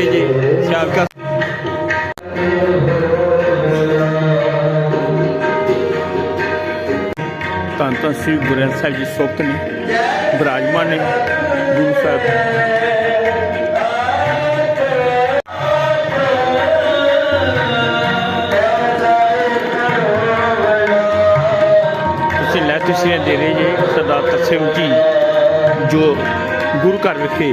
ਰਹੇ ਜੀ। ਸਿਆਲਕਾ ਤਾਂ ਤਾਂ ਸ੍ਰੀ ਗੁਰੂ ਗ੍ਰੰਥ ਸਾਹਿਬ ਜੀ ਸੋਪਤ ਨੇ, ਬਿਰਾਜਮਾਨ ਨੇ ਗੁਰੂ ਸਾਹਿਬ। ਤੁਸੀਂ ਲੈ ਤੁਸੀਂ ਦੇ ਰਹੇ ਜੀ ਸਰਦਾਰ ਤਸੀਮ ਜੀ, ਜੋ ਗੁਰੂ ਘਰ ਵਿਖੇ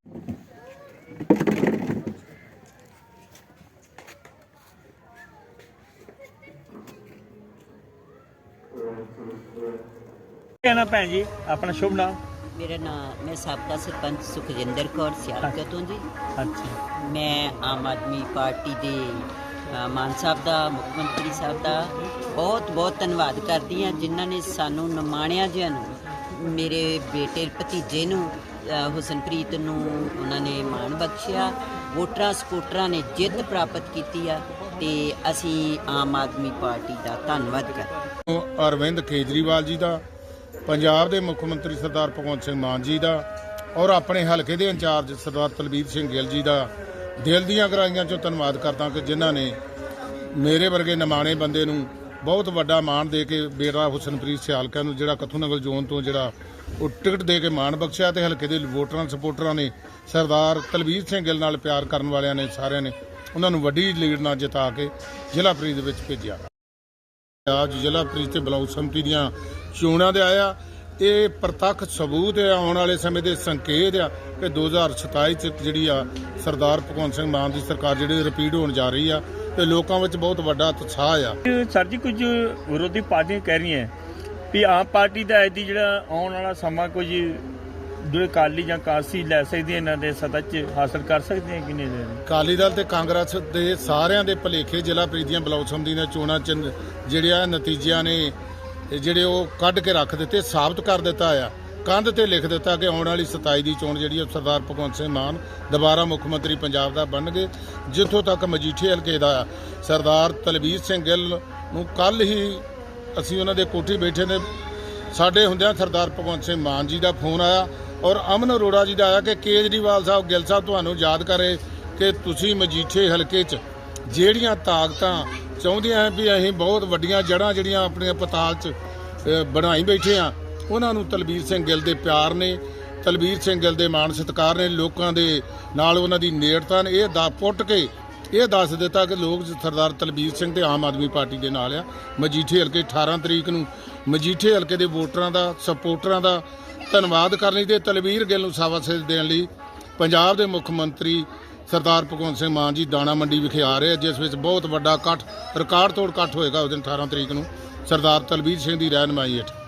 ਕਹਿਣਾ ਭੈਣ ਜੀ ਆਪਣਾ ਸ਼ੁਭ ਨਾਮ? ਮੇਰਾ ਨਾਮ ਮੈਂ ਸਾਬਕਾ ਸਰਪੰਚ ਸੁਖਜਿੰਦਰ ਕੌਰ ਸਿਆਲਕਾ ਤੋਂ ਜੀ। ਅੱਛਾ। ਮੈਂ ਆਮ ਆਦਮੀ ਪਾਰਟੀ ਦੇ ਮਾਨ ਸਾਹਿਬ ਦਾ ਮੁੱਖ ਮੰਤਰੀ ਸਾਹਿਬ ਦਾ ਬਹੁਤ ਬਹੁਤ ਧੰਨਵਾਦ ਕਰਦੀ ਹਾਂ ਜਿਨ੍ਹਾਂ ਨੇ ਸਾਨੂੰ ਨਿਮਾਣਿਆ ਜਿਹਾ ਨੂੰ ਮੇਰੇ ਬੇਟੇ ਭਤੀਜੇ ਨੂੰ ਹੁਸਨਪ੍ਰੀਤ ਨੂੰ ਉਹਨਾਂ ਨੇ ਮਾਣ ਬਖਸ਼ਿਆ ਵੋਟਰਾਂ ਸਪੋਰਟਰਾਂ ਨੇ ਜਿੱਤ ਪ੍ਰਾਪਤ ਕੀਤੀ ਆ ਤੇ ਅਸੀਂ ਆਮ ਆਦਮੀ ਪਾਰਟੀ ਦਾ ਧੰਨਵਾਦ ਕਰਦੇ ਅਰਵਿੰਦ ਕੇਜਰੀਵਾਲ ਜੀ ਦਾ ਪੰਜਾਬ ਦੇ ਮੁੱਖ ਮੰਤਰੀ ਸਰਦਾਰ ਭਗਵੰਤ ਸਿੰਘ ਮਾਨ ਜੀ ਦਾ ਔਰ ਆਪਣੇ ਹਲਕੇ ਦੇ ਇੰਚਾਰਜ ਸਰਦਾਰ ਤਲਬੀਰ ਸਿੰਘ ਗਿੱਲ ਜੀ ਦਾ ਦਿਲ ਦੀਆਂ ਗਹਿਰਾਈਆਂ ਚੋਂ ਧੰਨਵਾਦ ਕਰਦਾ ਕਿ ਜਿਨ੍ਹਾਂ ਨੇ ਮੇਰੇ ਵਰਗੇ ਨਿਮਾਣੇ ਬੰਦੇ ਨੂੰ ਬਹੁਤ ਵੱਡਾ ਮਾਣ ਦੇ ਕੇ ਬੇਟਾ ਹੁਸਨਪ੍ਰੀਤ ਸਿਆਲਕਾ ਨੂੰ, ਜਿਹੜਾ ਕਥੂਨਗਲ ਜ਼ੋਨ ਤੋਂ ਜਿਹੜਾ ਉਹ ਟਿਕਟ ਦੇ ਕੇ ਮਾਣ ਬਖਸ਼ਿਆ ਤੇ ਹਲਕੇ ਦੇ ਵੋਟਰਾਂ ਸਪੋਰਟਰਾਂ ਨੇ, ਸਰਦਾਰ ਤਲਬੀਰ ਸਿੰਘ ਗਿੱਲ ਨਾਲ ਪਿਆਰ ਕਰਨ ਵਾਲਿਆਂ ਨੇ ਸਾਰਿਆਂ ਨੇ ਉਹਨਾਂ ਨੂੰ ਵੱਡੀ ਲੀਡ ਨਾਲ ਜਿਤਾ ਕੇ ਜ਼ਿਲ੍ਹਾ ਪ੍ਰੀਤ ਵਿੱਚ ਭੇਜਿਆ। ਅੱਜ ਜ਼ਿਲ੍ਹਾ ਪ੍ਰੀਤ ਤੇ ਬਲਾਕ ਸੰਮਤੀ ਦੀਆਂ ਚੋਣਾਂ ਦੇ ਆਇਆ। ਇਹ ਪ੍ਰਤੱਖ ਸਬੂਤ ਹੈ, ਆਉਣ ਵਾਲੇ ਸਮੇਂ ਦੇ ਸੰਕੇਤ ਆ ਕਿ 2027 ਚ ਜਿਹੜੀ ਆ ਸਰਦਾਰ ਭਗਵੰਤ ਸਿੰਘ ਮਾਨ ਦੀ ਸਰਕਾਰ ਜਿਹੜੀ ਰਿਪੀਟ ਹੋਣ ਜਾ ਰਹੀ ਆ ਤੇ ਲੋਕਾਂ ਵਿੱਚ ਬਹੁਤ ਵੱਡਾ ਉਤਸ਼ਾਹ ਆ। ਸਰ ਜੀ, ਕੁਝ ਵਿਰੋਧੀ ਪਾਰਟੀਆਂ ਕਹਿ ਰਹੀਆਂ ਵੀ ਆਮ ਪਾਰਟੀ ਦਾ ਐਦੀ ਜਿਹੜਾ ਆਉਣ ਵਾਲਾ ਸਮਾਂ ਕੁਝ ਜਿਹੜੇ ਕਾਲੀ ਜਾਂ ਕਾਸੀ ਲੈ ਸਕਦੀ ਇਹਨਾਂ ਦੇ ਸੱਤਾ 'ਚ ਹਾਸਲ ਕਰ ਸਕਦੇ ਹੈ ਕਿ ਨਹੀਂ? ਅਕਾਲੀ ਦਲ ਤੇ ਕਾਂਗਰਸ ਦੇ ਸਾਰਿਆਂ ਦੇ ਭਲੇਖੇ ਜ਼ਿਲ੍ਹਾ ਪ੍ਰੀਤੀਆਂ ਬਲਾਕ ਸੰਮਤੀ ਦੀਆਂ ਚੋਣਾਂ ਚ ਜਿਹੜਿਆ ਨਤੀਜਿਆਂ ਨੇ, ਇਹ ਜਿਹੜੇ ਉਹ ਕੱਢ ਕੇ ਰੱਖ ਦਿੱਤੇ, ਸਾਬਤ ਕਰ ਦਿੱਤਾ ਆ। ਕੰਧ ਤੇ ਲਿਖ ਦਿੱਤਾ ਕਿ ਆਉਣ ਵਾਲੀ 27 ਦੀ ਚੋਣ ਜਿਹੜੀ ਆ, ਸਰਦਾਰ ਭਗਵੰਤ ਸਿੰਘ ਮਾਨ ਦੁਬਾਰਾ ਮੁੱਖ ਮੰਤਰੀ ਪੰਜਾਬ ਦਾ ਬਣਨਗੇ, ਜਿੱਥੋਂ ਤੱਕ ਮਜੀਠੇ ਹਲਕੇ ਦਾ ਆ ਸਰਦਾਰ ਤਲਬੀਰ ਸਿੰਘ ਗਿੱਲ ਨੂੰ ਕੱਲ ਹੀ ਅਸੀਂ ਉਹਨਾਂ ਦੇ ਕੋਠੀ ਬੈਠੇ ਨੇ, ਸਾਡੇ ਹੁੰਦਿਆਂ ਸਰਦਾਰ ਭਗਵੰਤ ਸਿੰਘ ਮਾਨ ਜੀ ਦਾ ਫੋਨ ਆਇਆ। ਔਰ ਅਮਨ ਅਰੋੜਾ ਜੀ ਦਾ ਆਇਆ ਕਿ ਕੇਜਰੀਵਾਲ ਸਾਹਿਬ ਗਿੱਲ ਸਾਹਿਬ ਤੁਹਾਨੂੰ ਯਾਦ ਕਰੇ ਕਿ ਤੁਸੀਂ ਮਜੀਠੇ ਹਲਕੇ 'ਚ ਜਿਹੜੀਆਂ ਤਾਕਤਾਂ ਚਾਹੁੰਦੀਆਂ ਹੈ ਵੀ ਅਸੀਂ ਬਹੁਤ ਵੱਡੀਆਂ ਜੜ੍ਹਾਂ ਜਿਹੜੀਆਂ ਆਪਣੇ ਪਤਾਲ 'ਚ ਬਣਾਈ ਬੈਠੇ ਆ, ਉਹਨਾਂ ਨੂੰ ਤਲਬੀਰ ਸਿੰਘ ਗਿੱਲ ਦੇ ਪਿਆਰ ਨੇ ਤਲਬੀਰ ਸਿੰਘ ਗਿੱਲ ਦੇ ਮਾਣ ਸਤਿਕਾਰ ਨੇ, ਲੋਕਾਂ ਦੇ ਨਾਲ ਉਹਨਾਂ ਦੀ ਨੇੜਤਾ ਨੇ। ਇਹ ਦਾ, ਪੁੱਟ ਕੇ ਇਹ ਦੱਸ ਦਿੱਤਾ ਕਿ ਲੋਕ ਸਰਦਾਰ ਤਲਬੀਰ ਸਿੰਘ ਤੇ ਆਮ ਆਦਮੀ ਪਾਰਟੀ ਦੇ ਨਾਲ ਆ। ਮਜੀਠੇ ਹਲਕੇ 18 ਤਰੀਕ ਨੂੰ ਮਜੀਠੇ ਹਲਕੇ ਦੇ ਵੋਟਰਾਂ ਦਾ, ਸਪੋਰਟਰਾਂ ਦਾ ਧੰਨਵਾਦ ਕਰਨ ਲਈ ਤੇ ਤਲਬੀਰ ਗਿੱਲ ਨੂੰ ਸਾਵਾਸੇਜ ਦੇਣ ਲਈ ਪੰਜਾਬ ਦੇ ਮੁੱਖ ਮੰਤਰੀ ਸਰਦਾਰ ਭਗਵੰਤ ਸਿੰਘ ਮਾਨ ਜੀ ਦਾਣਾ ਮੰਡੀ ਵਿਖੇ ਆ ਰਹੇ ਆ, ਜਿਸ ਵਿੱਚ ਬਹੁਤ ਵੱਡਾ ਇਕੱਠ, ਰਿਕਾਰਡ ਤੋੜ ਇਕੱਠ ਹੋਏਗਾ ਉਸ ਦਿਨ 18 ਤਰੀਕ ਨੂੰ। ਸਰਦਾਰ ਤਲਬੀਰ ਸਿੰਘ ਦੀ ਰਹਿਨਮਾਈ ਹੇਠ।